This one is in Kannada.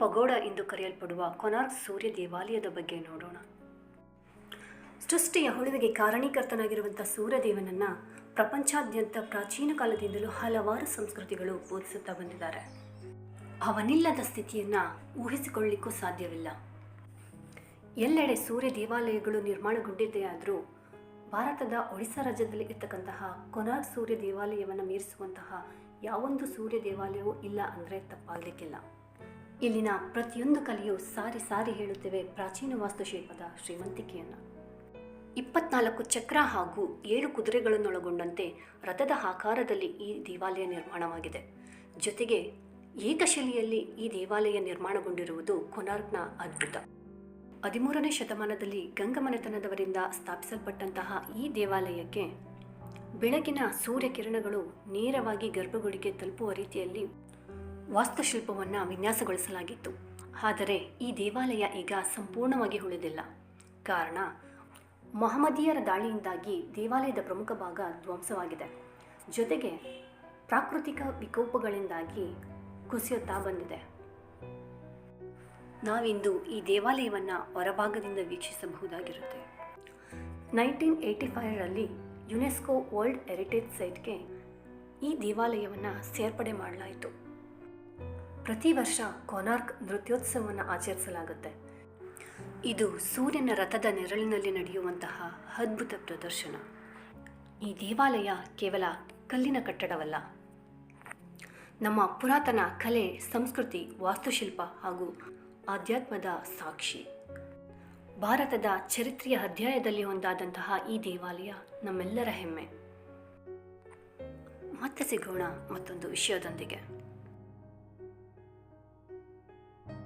ಪಗೋಡ ಎಂದು ಕರೆಯಲ್ಪಡುವ ಕೊನಾರ್ಕ್ ಸೂರ್ಯ ದೇವಾಲಯದ ಬಗ್ಗೆ ನೋಡೋಣ. ಸೃಷ್ಟಿಯ ಹುಳುವಿಗೆ ಕಾರಣೀಕರ್ತನಾಗಿರುವಂಥ ಸೂರ್ಯದೇವನನ್ನು ಪ್ರಪಂಚಾದ್ಯಂತ ಪ್ರಾಚೀನ ಕಾಲದಿಂದಲೂ ಹಲವಾರು ಸಂಸ್ಕೃತಿಗಳು ಬೋಧಿಸುತ್ತಾ ಬಂದಿದ್ದಾರೆ. ಅವನಿಲ್ಲದ ಸ್ಥಿತಿಯನ್ನು ಊಹಿಸಿಕೊಳ್ಳಿಕ್ಕೂ ಸಾಧ್ಯವಿಲ್ಲ. ಎಲ್ಲೆಡೆ ಸೂರ್ಯ ದೇವಾಲಯಗಳು ನಿರ್ಮಾಣಗೊಂಡಿದ್ದೇ ಆದರೂ ಭಾರತದ ಒಡಿಶಾ ರಾಜ್ಯದಲ್ಲಿ ಇರ್ತಕ್ಕಂತಹ ಕೊನಾರ್ಕ್ ಸೂರ್ಯ ದೇವಾಲಯವನ್ನು ಮೀರಿಸುವಂತಹ ಯಾವೊಂದು ಸೂರ್ಯ ದೇವಾಲಯವೂ ಇಲ್ಲ ಅಂದರೆ ತಪ್ಪಾಗಲಿಕ್ಕಿಲ್ಲ. ಇಲ್ಲಿನ ಪ್ರತಿಯೊಂದು ಕಲೆಯು ಸಾರಿ ಸಾರಿ ಹೇಳುತ್ತೇವೆ ಪ್ರಾಚೀನ ವಾಸ್ತುಶಿಲ್ಪದ ಶ್ರೀಮಂತಿಕೆಯನ್ನು. ಇಪ್ಪತ್ನಾಲ್ಕು ಚಕ್ರ ಹಾಗೂ ಏಳು ಕುದುರೆಗಳನ್ನೊಳಗೊಂಡಂತೆ ರಥದ ಆಕಾರದಲ್ಲಿ ಈ ದೇವಾಲಯ ನಿರ್ಮಾಣವಾಗಿದೆ. ಜೊತೆಗೆ ಏಕಶೈಲಿಯಲ್ಲಿ ಈ ದೇವಾಲಯ ನಿರ್ಮಾಣಗೊಂಡಿರುವುದು ಕೊನಾರ್ಕ್ನ ಅದ್ಭುತ. ಹದಿಮೂರನೇ ಶತಮಾನದಲ್ಲಿ ಗಂಗಮನೆತನದವರಿಂದ ಸ್ಥಾಪಿಸಲ್ಪಟ್ಟಂತಹ ಈ ದೇವಾಲಯಕ್ಕೆ ಬೆಳಕಿನ ಸೂರ್ಯ ಕಿರಣಗಳು ನೇರವಾಗಿ ಗರ್ಭಗುಡಿಗೆ ತಲುಪುವ ರೀತಿಯಲ್ಲಿ ವಾಸ್ತುಶಿಲ್ಪವನ್ನು ವಿನ್ಯಾಸಗೊಳಿಸಲಾಗಿತ್ತು. ಆದರೆ ಈ ದೇವಾಲಯ ಈಗ ಸಂಪೂರ್ಣವಾಗಿ ಉಳಿದಿಲ್ಲ. ಕಾರಣ, ಮಹಮ್ಮದೀಯರ ದಾಳಿಯಿಂದಾಗಿ ದೇವಾಲಯದ ಪ್ರಮುಖ ಭಾಗ ಧ್ವಂಸವಾಗಿದೆ. ಜೊತೆಗೆ ಪ್ರಾಕೃತಿಕ ವಿಕೋಪಗಳಿಂದಾಗಿ ಕುಸಿಯುತ್ತಾ ಬಂದಿದೆ. ನಾವಿಂದು ಈ ದೇವಾಲಯವನ್ನು ಹೊರಭಾಗದಿಂದ ವೀಕ್ಷಿಸಬಹುದಾಗಿರುತ್ತೆ. ನೈನ್ಟೀನ್ ಏಯ್ಟಿ ಫೈವರಲ್ಲಿ ಯುನೆಸ್ಕೋ ವರ್ಲ್ಡ್ ಹೆರಿಟೇಜ್ ಸೈಟ್ಗೆ ಈ ದೇವಾಲಯವನ್ನು ಸೇರ್ಪಡೆ ಮಾಡಲಾಯಿತು. ಪ್ರತಿ ವರ್ಷ ಕೊನಾರ್ಕ್ ನೃತ್ಯೋತ್ಸವವನ್ನು ಆಚರಿಸಲಾಗುತ್ತೆ. ಇದು ಸೂರ್ಯನ ರಥದ ನೆರಳಿನಲ್ಲಿ ನಡೆಯುವಂತಹ ಅದ್ಭುತ ಪ್ರದರ್ಶನ. ಈ ದೇವಾಲಯ ಕೇವಲ ಕಲ್ಲಿನ ಕಟ್ಟಡವಲ್ಲ. ನಮ್ಮ ಪುರಾತನ ಕಲೆ, ಸಂಸ್ಕೃತಿ, ವಾಸ್ತುಶಿಲ್ಪ ಹಾಗೂ ಆಧ್ಯಾತ್ಮದ ಸಾಕ್ಷಿ. ಭಾರತದ ಚರಿತ್ರೆಯ ಅಧ್ಯಾಯದಲ್ಲಿ ಒಂದಾದಂತಹ ಈ ದೇವಾಲಯ ನಮ್ಮೆಲ್ಲರ ಹೆಮ್ಮೆ. ಮತ್ತೆ ಸಿಗೋಣ ಮತ್ತೊಂದು ವಿಷಯದೊಂದಿಗೆ.